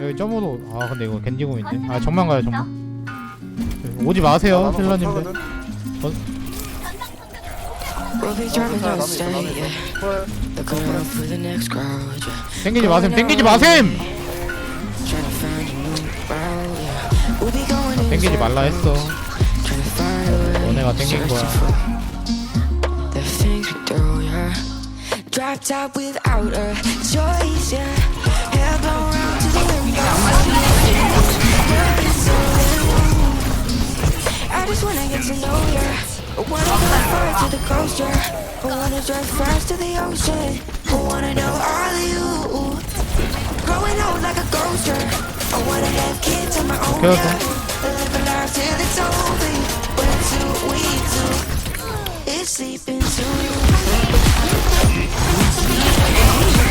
여기 점으로 아 근데 이거 겐지공인데 아 정면 가요 정면 오지 마세요 the for the next crowd, yeah. 땡기지 마셈 땡기지 마셈 Trying to find a new route, yeah. We'll be going in 땡기지 말라 했어 Trying to find a way. 너네가 땡긴 거야 Searching for The things we do, yeah. Drop top without a choice, yeah. I wanna get to know ya. I wanna go far to the coast. I wanna drive fast to the ocean. I wanna know all of you. Growing old like a ghost. I wanna have kids on my own, Careful. yeah. Live a life till it's over. But too weak to. It's sleeping too. 어,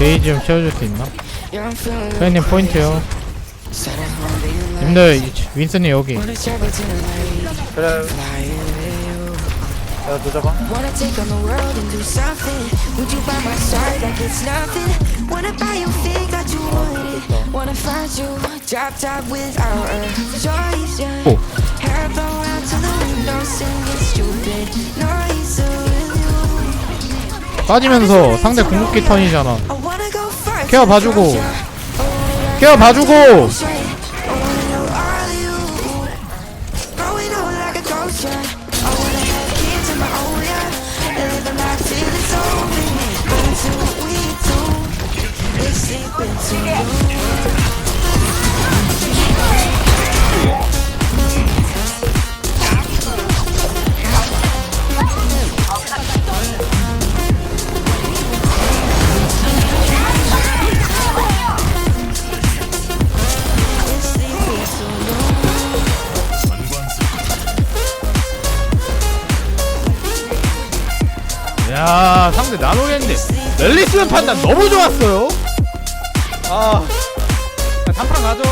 게이지 좀 채워줄 수 있나? 사장님 포인트요 님들 이- 윈슨이 여기 Wanna travel to the night 그래 Fly with you 야 늦어봐 Wanna take on the world and do something Would you by my side like it's nothing Wanna buy you things that you wanted Wanna find you Drop top without a choice yeah. 오 Hair blown out to the window Singing stupid noise with you 빠지면서 상대 궁극기 턴이잖아 케어 봐주고. 케어 봐주고 야 상대 나노겠는데 랠리스는 판단 너무 좋았어요. 아 단판 가죠